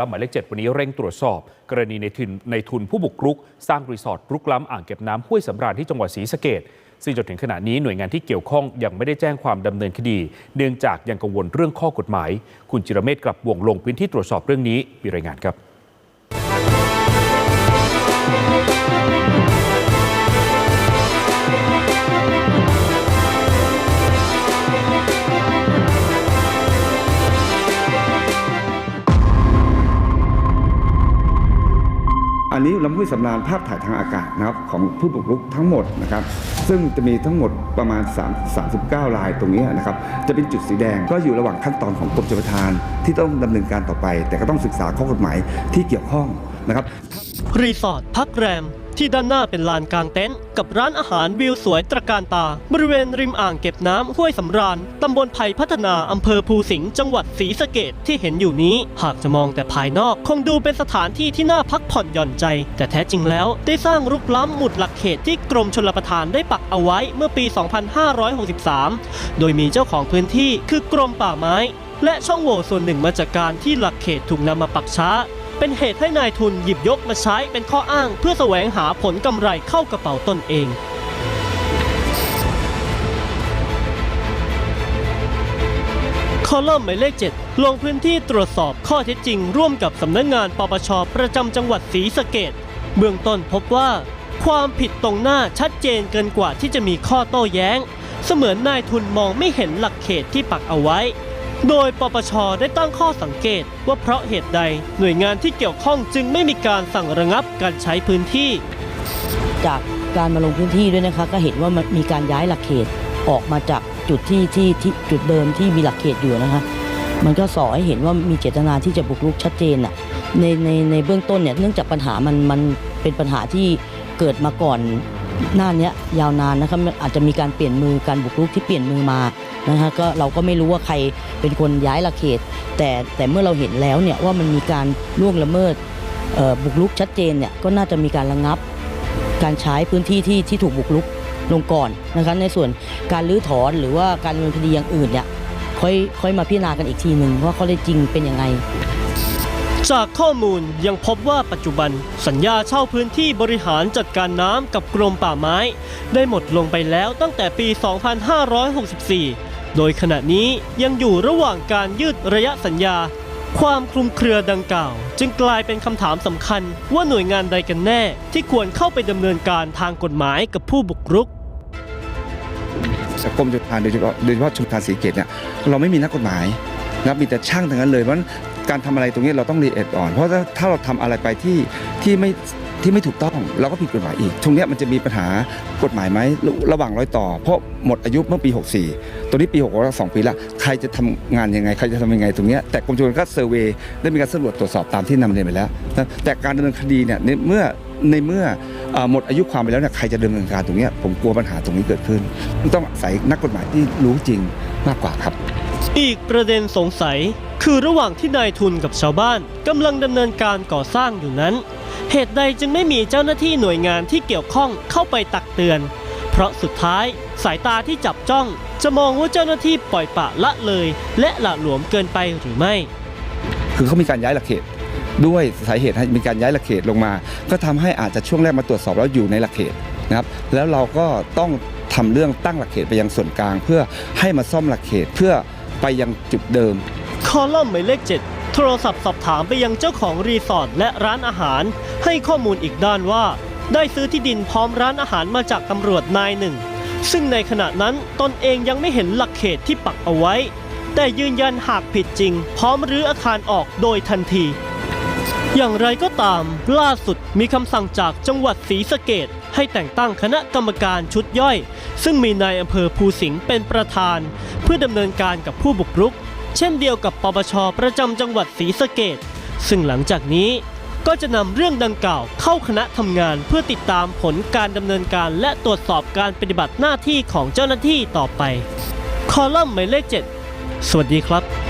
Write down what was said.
ลัมน์หมายเลขเจ็ดวันนี้เร่งตรวจสอบ กรณีในทุนในทุนผู้บุกรุก สร้างรีสอร์ทรุกล้ำอ่างเก็บน้ำห้วยสำราญที่จังหวัดศรีสะเกดซึ่งจนถึงขณะนี้หน่วยงานที่เกี่ยวข้องยังไม่ได้แจ้งความดำเนินคดี เนื่องจากยังกังวลเรื่องข้อกฎหมาย คุณจิรเมธกลับวงลงพื้นที่ตรวจสอบเรื่องนี้มีรายงานครับ อันนี้ลำห้วยสำราญภาพถ่ายทางอากาศนะครับของผู้บุกรุกทั้งหมดนะครับ ซึ่งจะมีทั้งหมดประมาณ 3 39 ลายตรงนี้นะครับ จะเป็นจุดสีแดงก็อยู่ระหว่างขั้นตอนของกรมชลประทาน ที่ต้องดำเนินการต่อไป แต่ก็ต้องศึกษาข้อกฎหมายที่เกี่ยวข้องนะครับรีสอร์ทพักแรม ที่ด้านหน้าเป็นลานกลางเต็นท์กับร้านอาหารวิวสวยตระการตา บริเวณริมอ่างเก็บน้ำห้วยสำราญตำบลไผ่พัฒนาอำเภอภูสิงห์จังหวัดศรีสะเกดที่เห็นอยู่นี้ หากจะมองแต่ภายนอก คงดูเป็นสถานที่ที่น่าพักผ่อนหย่อนใจ แต่แท้จริงแล้วได้สร้างรุกล้ำหมุดหลักเขตที่กรมชลประทานได้ปักเอาไว้เมื่อปี 2563 โดยมีเจ้าของพื้นที่คือกรมป่าไม้และช่องโหว่ส่วนหนึ่งมาจากการที่หลักเขตถูกนำมาปักช้า เป็นเหตุให้นายทุนหยิบยกมาใช้เป็นข้ออ้างเพื่อแสวงหาผลกำไรเข้ากระเป๋าตนเองคอลัมน์หมายเลข 7 ลงพื้นที่ตรวจสอบข้อเท็จจริง ร่วมกับสำนักงานปปชประจำจังหวัดศรีสะเกดเบื้องต้นพบว่า ความผิดตรงหน้าชัดเจนเกินกว่าที่จะมีข้อโต้แย้ง เสมือนนายทุนมองไม่เห็นหลักเขตที่ปักเอาไว้ โดยปปชได้ตั้งข้อสังเกตว่าเพราะเหตุใดหน่วยงานที่เกี่ยวข้องจึงไม่มีการสั่งระงับการใช้พื้นที่ จากการมาลงพื้นที่ด้วยนะคะ ก็เห็นว่ามันมีการย้ายหลักเขตออกมาจากจุดที่ที่ที่จุดเดิมที่มีหลักเขตอยู่นะคะ มันก็สอให้เห็นว่ามีเจตนาที่จะบุกรุกชัดเจนอะในในในเบื้องต้นเนี่ยเนื่องจากปัญหามันมันเป็นปัญหาที่เกิดมาก่อน หน้านี้ยาวนานนะคะมันอาจจะมีการเปลี่ยนมือการบุกรุกที่เปลี่ยนมือมานะคะก็เราก็ไม่รู้ว่าใครเป็นคนย้ายลักเขต แต่แต่เมื่อเราเห็นแล้วเนี่ยว่ามันมีการล่วงละเมิดบุกรุกชัดเจนเนี่ยก็น่าจะมีการระงับ การใช้พื้นที่ที่ที่ถูกบุกรุกลงก่อนนะคะในส่วนการรื้อถอนหรือว่าการดำเนินคดีอย่างอื่นเนี่ยค่อยค่อยมาพิจารณากันอีกทีหนึ่งว่าข้อเท็จจริงเป็นยังไง จากข้อมูลยังพบว่าปัจจุบัน สัญญาเช่าพื้นที่บริหารจัดการน้ำกับกรมป่าไม้ ได้หมดลงไปแล้วตั้งแต่ปี 2564 โดยขณะนี้ยังอยู่ระหว่างการยืดระยะสัญญา ความคลุมเครือดังกล่าว จึงกลายเป็นคำถามสำคัญว่าหน่วยงานใดกันแน่ ที่ควรเข้าไปดำเนินการทางกฎหมายกับผู้บุกรุกกรมชลประทานโดยเฉพาะโดยเฉพาะชลประทานสีเกตเนี่ยเราไม่มีนักกฎหมาย นะครับมีแต่ช่างทั้งนั้นเลยเพราะฉะนั้นการทำอะไรตรงนี้เราต้องรีเอ็ดอ่อน เพราะถ้าเราทำอะไรไปที่ที่ไม่ที่ไม่ถูกต้องเราก็ผิดกฎหมายอีกตรงนี้มันจะมีปัญหากฎหมายไหมระระหว่างร้อยต่อ เพราะหมดอายุเมื่อปี 64 ตัวนี้ปี6 6 2ปีละใครจะทำงานยังไง ใครจะทำยังไงตรงนี้แต่กรมชลก็เซอร์เวย์ได้มีการสำรวจตรวจสอบตามที่นำเรียนไปแล้วนะแต่การดำเนินคดีเนี่ยในเมื่อในเมื่ออหมดอายุความไปแล้วเนี่ยใครจะดำเนินการตรงนี้ผมกลัวปัญหาตรงนี้เกิดขึ้น ต้องอาศัยนักกฎหมายที่รู้จริงมากกว่าครับ อีกประเด็นสงสัย คือระหว่างที่นายทุนกับชาวบ้านกำลังดำเนินการก่อสร้างอยู่นั้น เหตุใดจึงไม่มีเจ้าหน้าที่หน่วยงานที่เกี่ยวข้องเข้าไปตักเตือน เพราะสุดท้ายสายตาที่จับจ้อง จะมองว่าเจ้าหน้าที่ปล่อยปละละเลย และหละหลวมเกินไปหรือไม่ คือเขามีการย้ายหลักเขตด้วยสาเหตุให้มีการย้ายหลักเขตลงมา ก็ทำให้อาจจะช่วงแรกมาตรวจสอบแล้วอยู่ในหลักเขตนะครับแล้วเราก็ต้องทำเรื่องตั้งหลักเขตไปยังส่วนกลาง เพื่อให้มาซ่อมหลักเขตเพื่อ ไปยังจุดเดิม คอลัมน์หมายเลข 7 โทรศัพท์สอบถามไปยังเจ้าของรีสอร์ทและร้านอาหาร ให้ข้อมูลอีกด้านว่า ได้ซื้อที่ดินพร้อมร้านอาหารมาจากตำรวจนายหนึ่ง ซึ่งในขณะนั้นตนเองยังไม่เห็นหลักเขตที่ปักเอาไว้ แต่ยืนยันหากผิดจริง พร้อมรื้ออาคารออกโดยทันที อย่างไรก็ตาม ล่าสุดมีคำสั่งจากจังหวัดศรีสะเกดให้แต่งตั้งคณะกรรมการชุดย่อย ซึ่งมีนายอำเภอภูสิงห์เป็นประธาน เพื่อดำเนินการกับผู้บุกรุก เช่นเดียวกับปปชประจำจังหวัดศรีสะเกดซึ่งหลังจากนี้ก็จะนำเรื่องดังกล่าวเข้าคณะทำงานเพื่อติดตามผลการดำเนินการและตรวจสอบการปฏิบัติหน้าที่ของเจ้าหน้าที่ต่อไป คอลัมน์หมายเลข 7 สวัสดีครับ